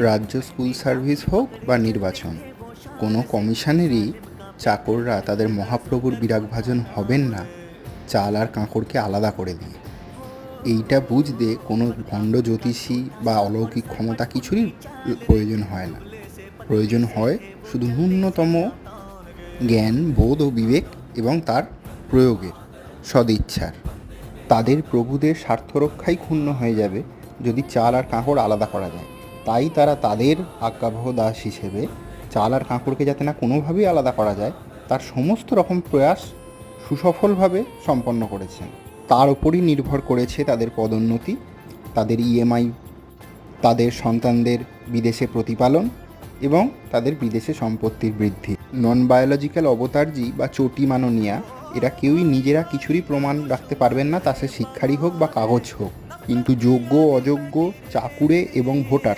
রাজ্য school service হোক বা নির্বাচন, কোনো কমিশনেরই চাকররা তাদের মহাপ্রভুর বিরাগভাজন হবেন না, চাল আর কাঁকড়কে আলাদা করে দিয়ে। এইটা বুঝতে কোনো ভণ্ড জ্যোতিষী বা অলৌকিক ক্ষমতা কিছুরই প্রয়োজন হয় না। প্রয়োজন হয় শুধু ন্যূনতম জ্ঞান, বোধ ও বিবেক এবং তার প্রয়োগের সদিচ্ছার। তাদের প্রভুদের স্বার্থরক্ষাই ক্ষুণ্ণ হয়ে যাবে যদি চাল আর কাঁকড় আলাদা করা যায়। তাই তারা তাদের আজ্ঞাবহ দাস হিসেবে চাল আর কাঁকড়কে যাতে না কোনোভাবেই আলাদা করা যায়, তার সমস্ত রকম প্রয়াস সুসফলভাবে সম্পন্ন করেছেন। তার উপরই নির্ভর করেছে তাদের পদোন্নতি, তাদের ইএমআই তাদের সন্তানদের বিদেশে প্রতিপালন এবং তাদের বিদেশে সম্পত্তির বৃদ্ধি। নন বায়োলজিক্যাল অবতারজি বা চটি মাননীয়া, এরা কেউই নিজেরা কিছুরই প্রমাণ রাখতে পারবেন না, তা সে শিক্ষারই হোক বা কাগজ হোক। কিন্তু যোগ্য, অযোগ্য, চাকুরে এবং ভোটার